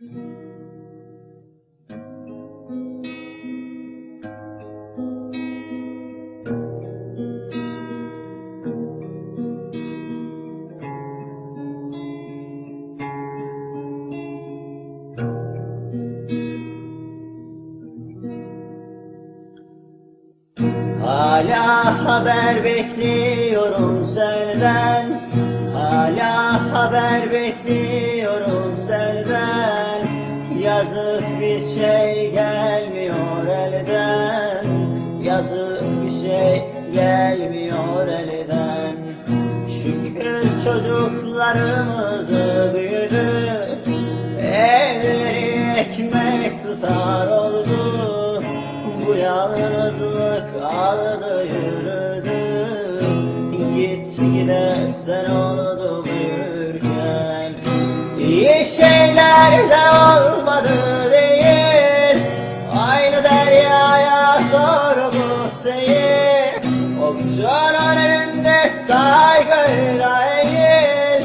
Hala haber bekliyorum senden. Hala haber bekliyorum Yazık bir şey gelmiyor elden. Yazık bir şey gelmiyor elden. Şükür çocuklarımız büyüdü. Elleri ekmek tutar oldu. Bu yalnızlık aldı yürüdü. Git gide sen oldu büyürken İyi şeyler önünde saygıyla eğil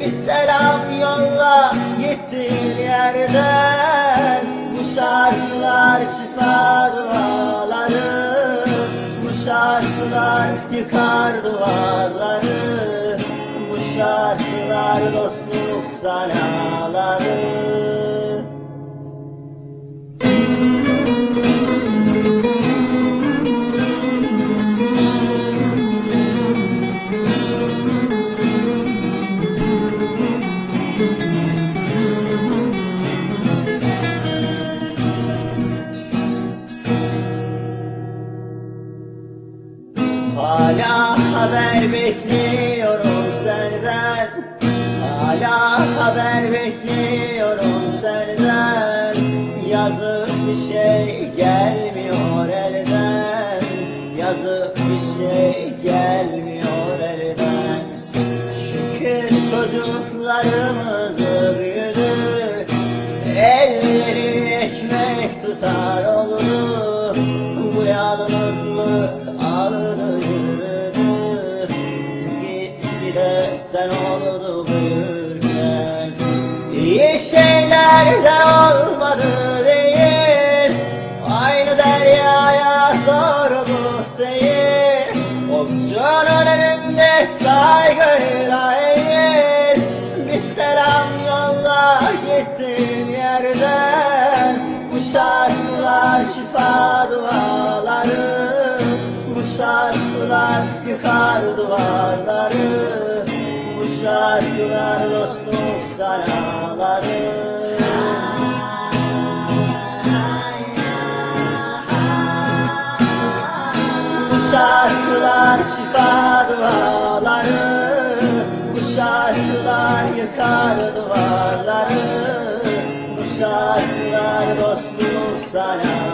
Bir selam yolla gittiğin yerden. Bu şarkılar şifa duaları. Bu şarkılar yıkar duvarları Bu şarkılar dostluk sanaları Hala haber bekliyorum senden. Hala haber bekliyorum senden. Yazık bir şey gelmiyor elden. Yazık bir şey gelmiyor elden. Şükür çocuklarımız büyüdü Elleri ekmek tutar oldu Bu yalnızlık sen oldu büyürken İyi şeyler de olmadı değil. Aynı deryaya doğru seyir. Okçunun önünde saygıyla eğil. Bir selam yolla gittiğin yerden. Bu şarkılar şifa duaları. Bu şarkılar yıkar duvarları Bu şarkılar dostluk sanaları Bu şarkılar şifa duaları Bu şarkılar yıkar duvarları. Bu şarkılar dostluk sana